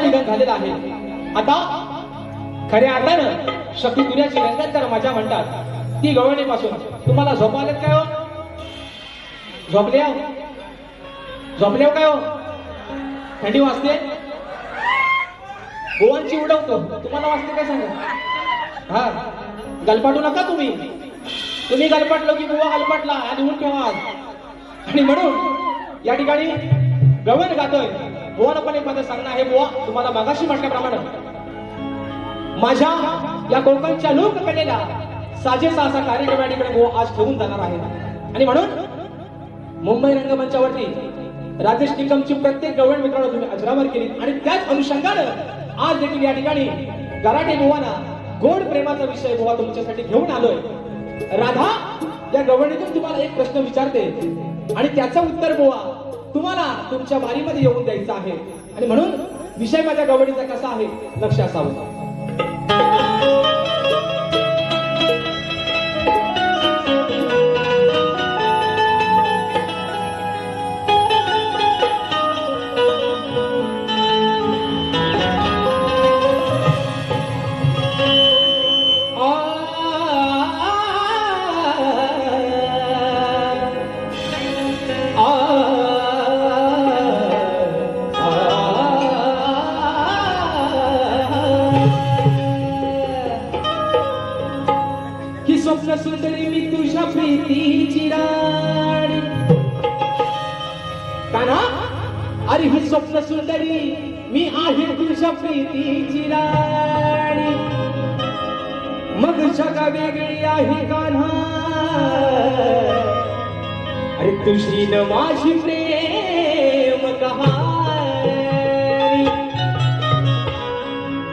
भावाचं निधन झालेला आहे. आता खऱ्या अर्थानं शक्ती दुर्याची रंगत तर मजा म्हणतात. ती गवळणीपासून. तुम्हाला झोप आलेत काय हो? झोपले हो? झोपले हो काय हो? थंडी वाजते? गोवांची उडवतो. तुम्हाला वाजते काय सांगा? हा. गलपाटू नका तुम्ही. तुम्ही गलपाटलो की गोवा गलपाटला. आणि ऊन ठेवा आणि म्हणून या ठिकाणी गवण गातोय. बुवाला पण एक माझं सांगणं आहे बुवा. तुम्हाला मागाशी म्हटल्याप्रमाणे. माझ्या या कोकणच्या लोककलेला साजेसा असा कार्यक्रम या ठिकाणी बुवा आज ठेवून जाणार आहे. आणि म्हणून मुंबई रंगमंचावरती राजेश निकमची प्रत्येक गवळण मित्रांनो तुम्ही अजरामर केली आणि त्याच अनुषंगानं आज देखील या ठिकाणी गराटे बुवाना गोड प्रेमाचा विषय बुवा तुमच्यासाठी घेऊन आलोय. राधा या गवळणीतून तुम्हाला एक प्रश्न विचारते. आणि त्याचं उत्तर बुवा तुम्हाला तुमच्या बारीमध्ये येऊन द्यायचं आहे. आणि म्हणून विषय माझ्या गवडीचा कसा आहे? लक्ष असावं. स्वप्न सुंदरी मी तुझ्या प्रीतीची राणी. काना अरे ही स्वप्न सुंदरी मी आहे तुझ्या प्रीतीची राणी. मग जगा वेगळी आहे कान्हा अरे तुझी न माझी प्रेम कहा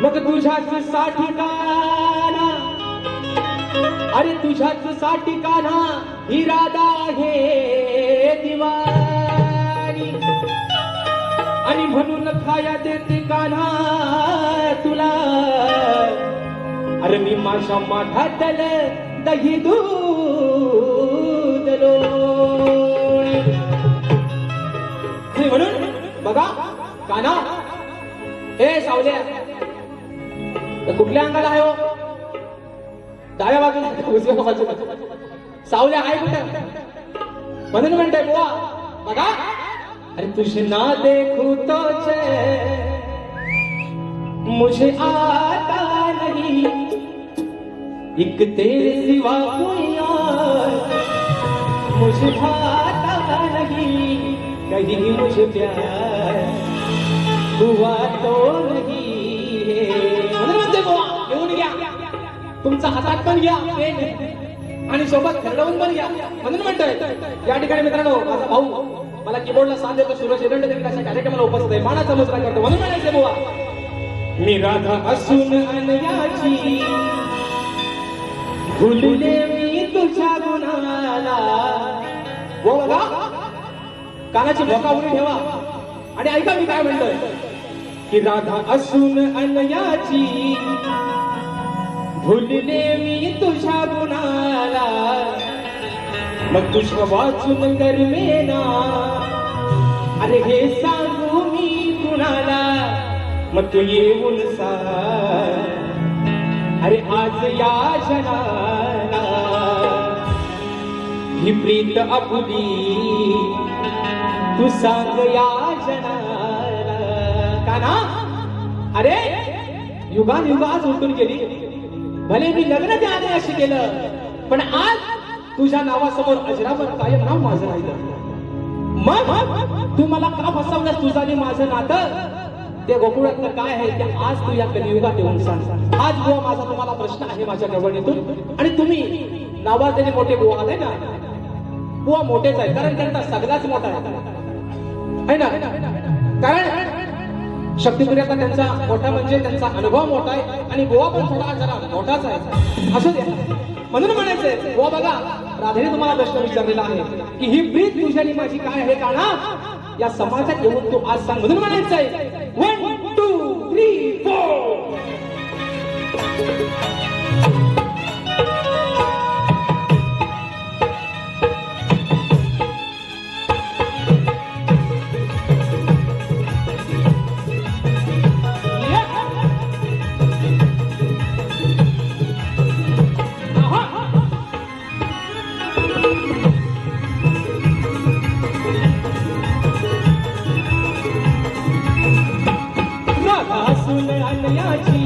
मग तुझ्याच साठी काना अरे तुझ्याच साठी कान्हा ही राधा आहे दिवाणी आणि म्हणून खाया देते कान्हा तुला. अरे मी माझ्या माठातल दही दूध म्हणून बघा काना हे सावल्या तर कुठल्या अंगाला आहे हो? डाव्या बाजूला उजव्या बाजूला. सावल्या आहे कुठे? म्हणून म्हणते बुवा बघा. अरे तुझे ना देखू तो मुझे आता नहीं. एक तेरे सिवा कोई और. मुझे भाता नहीं. कहीं मुझे प्यार. हुआ तो नहीं तुमचा हातात पण घ्या आणि सोबत खरडवून पण घ्या म्हणून म्हणतोय या ठिकाणी मित्रांनो माझा भाऊ मला कीबोर्डला साथ देतो सूरज एरंड अशा कार्यक्रमाला उपस्थित आहे मानाचा मुजरा करतो. म्हणून म्हणायचे बुवा. मी राधा असून अनयाची भुलले मी तुझ्या गुणाला कानाची भोका उडी ठेवा. आणि ऐका मी काय म्हणतोय की राधा असून अनयाची भुलले मी तुझ्या गुणाला. मग तुझ्या वाचून गरमेना अरे हे सांगू मी कुणाला? मग तू येऊन सा अरे आज या जनाला. ही प्रीत अपुली तू सांग या जनाला. काना अरे युगान युगा आज उलटून गेली. भले मी लग्न त्याने अशी केलं पण आज तुझ्या नावासमोर अजरावर कायम नाव माझं राहिलं. मग तू मला का फसवलं तुझं आणि माझं नातं? ते गोकुळातलं काय आहे ते आज तू या कलियुगात येऊन सांग. आज बुवा माझा तुम्हाला प्रश्न आहे माझ्या गवणीतून आणि तुम्ही नावाजलेले मोठे बुवा आले ना? बुवा मोठेच आहे कारण त्यांचा सगळाच मोठा आहे. ना? शक्तिप्रियाचा त्यांचा मोठा म्हणजे त्यांचा अनुभव मोठा आहे आणि गोवा पण थोडा जरा मोठाच आहे. असं द्या म्हणून म्हणायचंय गोवा बघा राधेने तुम्हाला प्रश्न विचारलेला आहे की ही प्रीत तुझी आणि माझी काय आहे का ना या समाजात येऊन तू आज सांग. म्हणून म्हणायचंय वन टू थ्री फोर 你要